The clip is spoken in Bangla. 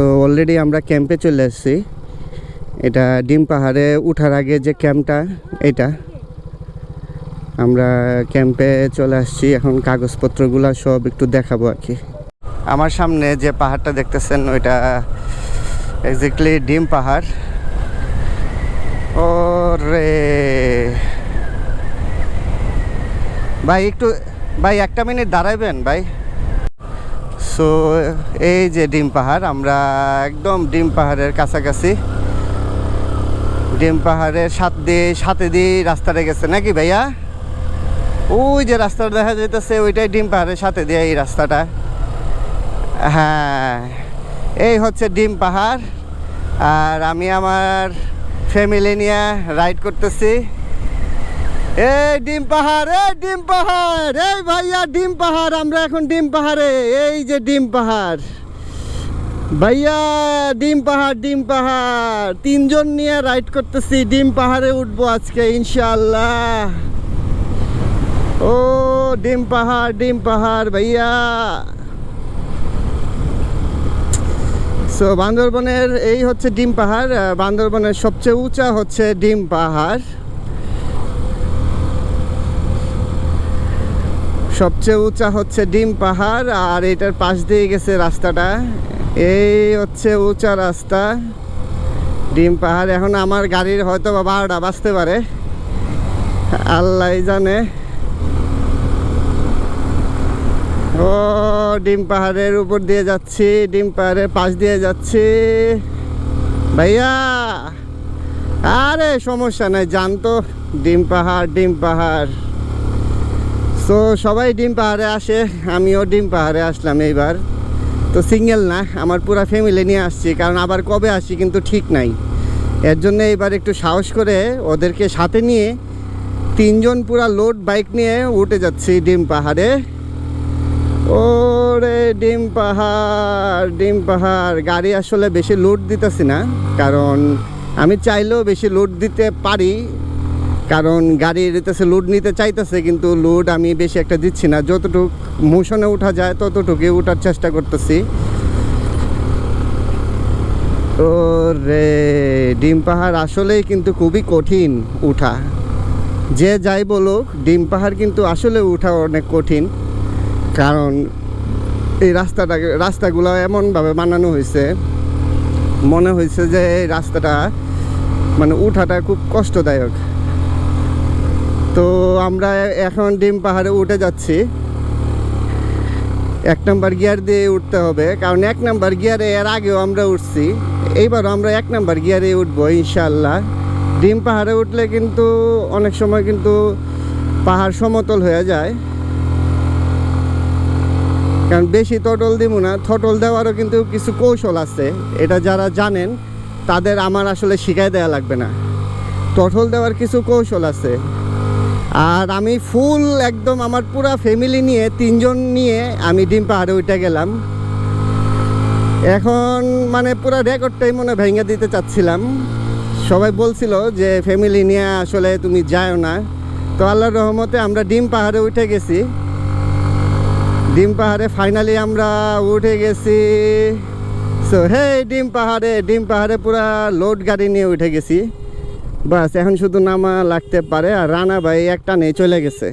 সো অলরেডি আমরা ক্যাম্পে চলে এসেছি এটা ডিম পাহাড়ে উঠার আগে যে ক্যাম্পটা এটা। আমরা ক্যাম্পে চলে আসছি, এখন কাগজপত্রগুলো সব একটু দেখাবো আর কি। আমার সামনে যে পাহাড়টা দেখতেছেন, ওইটা এক্স্যাক্টলি ডিম পাহাড়। ও রে ভাই, একটু ভাই, একটা মিনিট দাঁড়াইবেন, ভাই। সো, এই যে ডিম পাহাড়, আমরা একদম ডিম পাহাড়ের কাছাকাছি। ডিম পাহাড়ের সাত দিয়ে, সাথে দিয়ে রাস্তাটা গেছে, নাকি ভাইয়া? ওই যে রাস্তাটা দেখা যাইতেছে, ওইটাই ডিম পাহাড়ের সাথে দিয়ে এই রাস্তাটা। হ্যাঁ এই হচ্ছে ডিম পাহাড়। আর আমি আমার ফ্যামিলি নিয়ে রাইড করতেছি। এই ডিম পাহাড় এই ডিম পাহাড় এই ভাইয়া ডিম পাহাড়, আমরা এখন ডিম পাহাড়ে, এই যে ডিম পাহাড়। ভাইয়া, ডিম পাহাড় ডিম পাহাড়। তিনজন নিয়ে রাইড করতেছি, ডিম পাহাড়ে উঠবো আজকে ইনশাল্লাহ ও, ডিম পাহাড় ডিম পাহাড়, ভাইয়া। সো বান্দরবনের, এই হচ্ছে ডিম পাহাড় বান্দরবনের সবচেয়ে উঁচা হচ্ছে ডিম পাহাড়। সবচেয়ে উঁচা হচ্ছে ডিম পাহাড়, আর এটার পাশ দিয়ে গেছে রাস্তাটা। এই হচ্ছে উঁচা রাস্তা। ডিম পাহাড়, এখন আমার গাড়ির হয়তো বা বারোটা বাজতে পারে। আল্লাহ জানে। ও, ডিম পাহাড়ের উপর দিয়ে যাচ্ছি, ডিম পাহাড়ের পাশ দিয়ে যাচ্ছি। ভাইয়া! আরে, সমস্যা নাই জানতো ডিম পাহাড় ডিম পাহাড়। তো সবাই ডিম পাহাড়ে আসে, আমিও ডিম পাহাড়ে আসলাম এইবার। তো সিঙ্গেল না, আমার পুরো ফ্যামিলি নিয়ে আসছি, কারণ আবার কবে আসি কিন্তু ঠিক নাই। এর জন্য এবার একটু সাহস করে ওদেরকে সাথে নিয়ে তিনজন পুরা লোড বাইক নিয়ে উঠে যাচ্ছি ডিম পাহাড়ে। ওরে ডিম পাহাড় ডিম পাহাড়। গাড়ি আসলে বেশি লোড দিতেছি না, কারণ আমি চাইলেও বেশি লোড দিতে পারি কারণ গাড়ি দিতেছে লোড নিতে চাইতেছে, কিন্তু লোড আমি বেশি একটা দিচ্ছি না। যতটুকু মোশনে ওঠা যায়, ততটুকুই ওঠার চেষ্টা করতেছি। ও রে ডিম পাহাড় আসলেই কিন্তু খুবই কঠিন উঠা। যে যাই বলুক, ডিম পাহাড় কিন্তু আসলে উঠা অনেক কঠিন। কারণ এই রাস্তাটা, রাস্তাগুলো এমনভাবে বানানো হয়েছে, মনে হয়েছে যে এই রাস্তাটা মানে উঠাটা খুব কষ্টদায়ক। তো আমরা এখন ডিম পাহাড়ে উঠে যাচ্ছি। এক নাম্বার গিয়ার দিয়ে উঠতে হবে, কারণ এক নাম্বার গিয়ারে এর আগেও আমরা উঠছি। এইবারও আমরা এক নাম্বার গিয়ারে উঠবো ইনশাল্লাহ ডিম পাহাড়ে উঠলে কিন্তু অনেক সময় কিন্তু পাহাড় সমতল হয়ে যায়। কারণ বেশি তটল দিব না, থটল দেওয়ারও কিন্তু কিছু কৌশল আছে। এটা যারা জানেন, তাদের আমার আসলে শিখাই দেওয়া লাগবে না। টটল দেওয়ার কিছু কৌশল আছে। আর আমি ফুল একদম আমার পুরা ফ্যামিলি নিয়ে, তিনজন নিয়ে আমি ডিম পাহাড়ে উঠে গেলাম। এখন মানে পুরো রেকর্ডটাই মনে ভেঙে দিতে চাচ্ছিলাম। সবাই বলছিল যে ফ্যামিলি নিয়ে আসলে তুমি যাও না। তো আল্লাহর রহমতে আমরা ডিম পাহাড়ে উঠে গেছি। ডিম পাহাড়ে ফাইনালি আমরা উঠে গেছি। সো হে ডিম পাহাড়ে ডিম পাহাড়ে পুরা লোড গাড়ি নিয়ে উঠে গেছি। বাস এখন শুধু নামা লাগতে পারে আর রানা ভাই একটা নেই চলে গেছে।